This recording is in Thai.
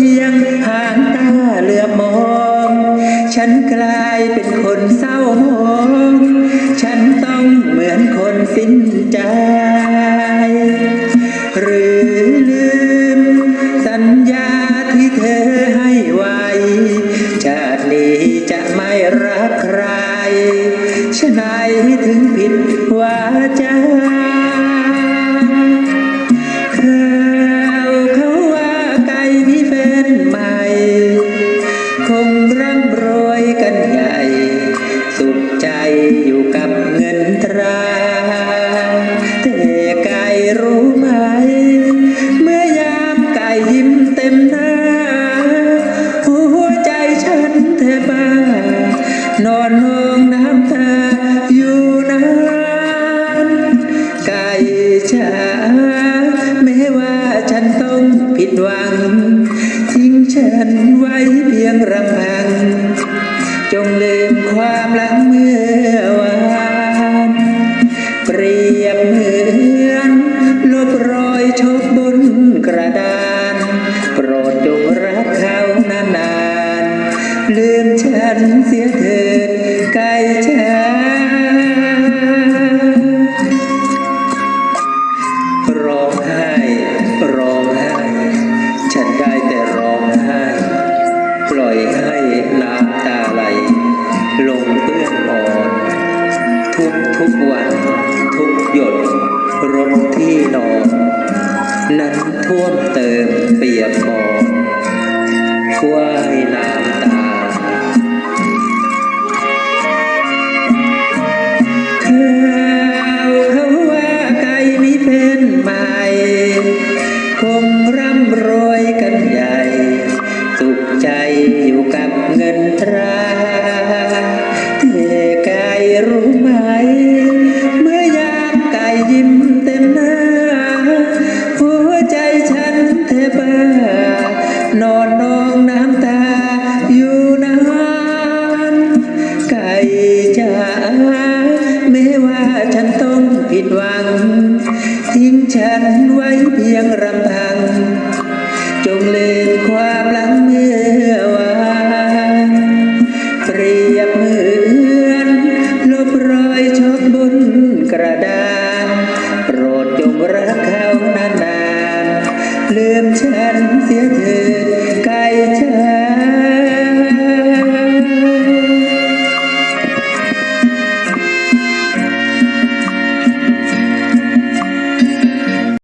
พียงหางตาเหลือมอง ฉันกลายเป็นคนเศร้าหมองฉันต้องเหมือนคนสิ้นใจ หรือลืม สัญญาที่เธอให้ไว้ ชาตินี้จะไม่รักใครฉะไหนถึงผิดวาจา ต็มหน้า หัวใจฉันแทบบ้านอนห้องน้ำตาอยู่นานไก่จ๋าแม้ว่าฉันต้องผิดหวัง ทิ้งฉันไว้เพียงรำพัง จงลืมความหลังเมื่อ นเสียเถิดไก่จ๋าร้องไห้ร้องไห้ ฉันได้แต่ร้องไห้ ปล่อยให้น้ำตาไหล ลงเปื้อนหมอน ทุกทุกวัน ทุกหยดรดที่นอน นั้นท่วมเติมเปียกหมอนกว้ายำรวยกันใหญ่ สุขใจอยู่กับเงินตราแต่ไก่รู้ไหม เมื่อยามไก่ยิ้มเต็มหน้า หัวใจฉันแทบบ้านอนนองน้ำตาอยู่นานไก่จ๋าแม้ว่าฉันต้องผิดหวัง ทิ้งฉันไว้เพียงรำพัง ลืมฉันเสียเถิ